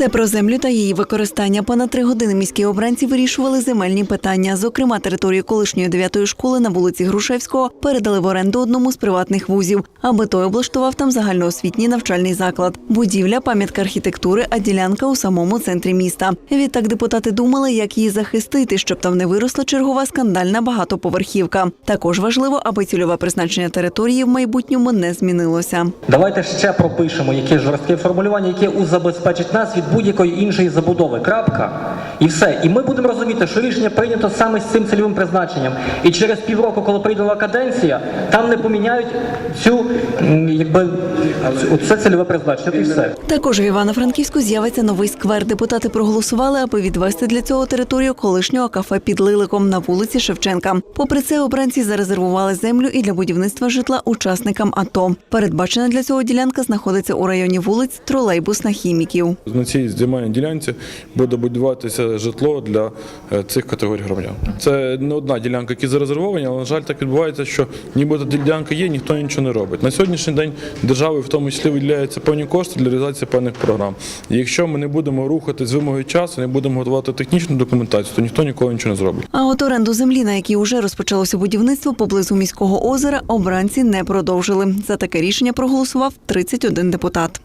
Все про землю та її використання. Понад три години міські обранці вирішували земельні питання. Зокрема, територію колишньої дев'ятої школи на вулиці Грушевського передали в оренду одному з приватних вузів, аби той облаштував там загальноосвітній навчальний заклад. Будівля, пам'ятка архітектури, а ділянка у самому центрі міста. Відтак депутати думали, як її захистити, щоб там не виросла чергова скандальна багатоповерхівка. Також важливо, аби цільове призначення території в майбутньому не змінилося. Давайте ще пропишемо якесь жорстке формулювання, яке узабезпечить нас від будь-якої іншої забудови. Крапка. І все. І ми будемо розуміти, що рішення прийнято саме з цим цільовим призначенням. І через півроку, коли прийде нова каденція, там не поміняють цю якби це цільове призначення. І все. Також в Івано-Франківську з'явиться новий сквер. Депутати проголосували, аби відвести для цього територію колишнього кафе під Лиликом на вулиці Шевченка. Попри це, обранці зарезервували землю і для будівництва житла учасникам АТО. Передбачена для цього ділянка знаходиться у районі вулиць Тролейбусна хіміків. На цій земельній ділянці буде будуватися житло для е, цих категорій громадян. Це не одна ділянка, які зарезервовані, але на жаль, так відбувається, що нібито ділянка є, ніхто нічого не робить. На сьогоднішній день державою в тому числі виділяються певні кошти для реалізації певних програм. І якщо ми не будемо рухати з вимогою часу, не будемо готувати технічну документацію, то ніхто ніколи нічого не зробить. А от оренду землі, на якій уже розпочалося будівництво поблизу міського озера, обранці не продовжили. За таке рішення проголосував 31 депутат.